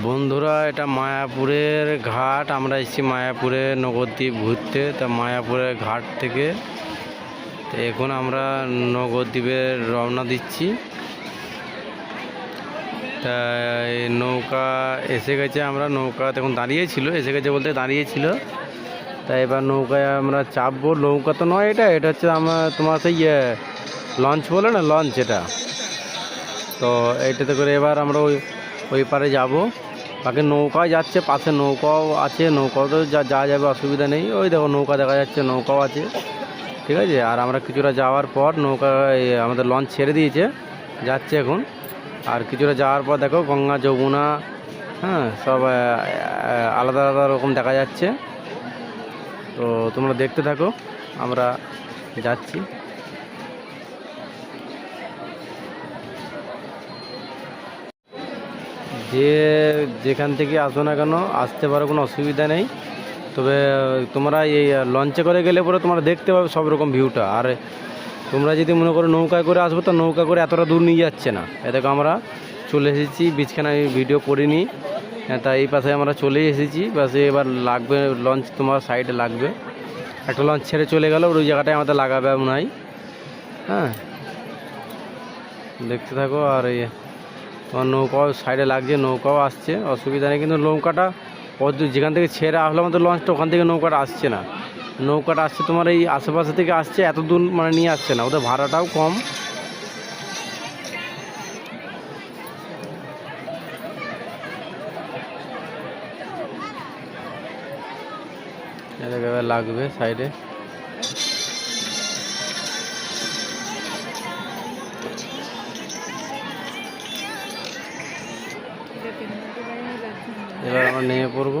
বন্ধুরা, এটা মায়াপুরের ঘাট। আমরা এসেছি মায়াপুরে নবদ্বীপ ঘুরতে। তা মায়াপুরের ঘাট থেকে এখন আমরা নবদ্বীপের রওনা দিচ্ছি। তা নৌকা এসে গেছে আমরা, নৌকা তখন দাঁড়িয়েছিল, এসে গেছে বলতে দাঁড়িয়েছিল। তা এবার নৌকায় আমরা চাপবো। নৌকা তো নয় এটা এটা হচ্ছে আমার তোমার সেই লঞ্চ বলে না, লঞ্চ এটা। তো এইটাতে করে এবার আমরা ওই ওই পারে যাব। বাকি নৌকায় যাচ্ছে, পাশে নৌকাও আছে নৌকাও যা, যাওয়া যাবে, অসুবিধা নেই। ওই দেখো নৌকা দেখা যাচ্ছে, নৌকাও আছে। ঠিক আছে? আর আমরা কিছুটা যাওয়ার পর নৌকা আমাদের লঞ্চ ছেড়ে দিয়েছে, যাচ্ছে এখন। আর কিছুটা যাওয়ার পর দেখো গঙ্গা, যমুনা হ্যাঁ সব আলাদা আলাদা রকম দেখা যাচ্ছে। তো তোমরা দেখতে থাকো, আমরা যাচ্ছি। যে যেখান থেকে আসো না কেন আসতে পারো কোনো অসুবিধা নেই। তবে তোমরা এই লঞ্চে করে গেলে পরে তোমরা দেখতে পাবে সব রকম ভিউটা আর তোমরা যদি মনে করো নৌকায় করে আসব তো নৌকা করে এতটা দূর নিয়ে যাচ্ছে না। এ দেখো আমরা চলে এসেছি বীজখানে আমি ভিডিও করিনি হ্যাঁ, তাই এই পাশে আমরা চলে এসেছি। পাশে এবার লাগবে লঞ্চ তোমার সাইডে লাগবে। একটা লঞ্চ ছেড়ে চলে গেল ওই জায়গাটায় আমাদের লাগাবে মনে হয় হ্যাঁ দেখতে থাকো আর তোমার নৌকাও সাইডে লাগছে, নৌকাও আসছে, অসুবিধা নেই। কিন্তু নৌকাটা ওর যেখান থেকে ছেড়ে আসলো আমাদের লঞ্চটা ওখান থেকে নৌকাটা আসছে না। নৌকাটা আসছে তোমার এই আশেপাশে থেকে আসছে, এত দূর মানে নিয়ে আসছে না। ওদের ভাড়াটাও কম। লাগবে সাইডে। এবার আমরা নেমে পড়ব।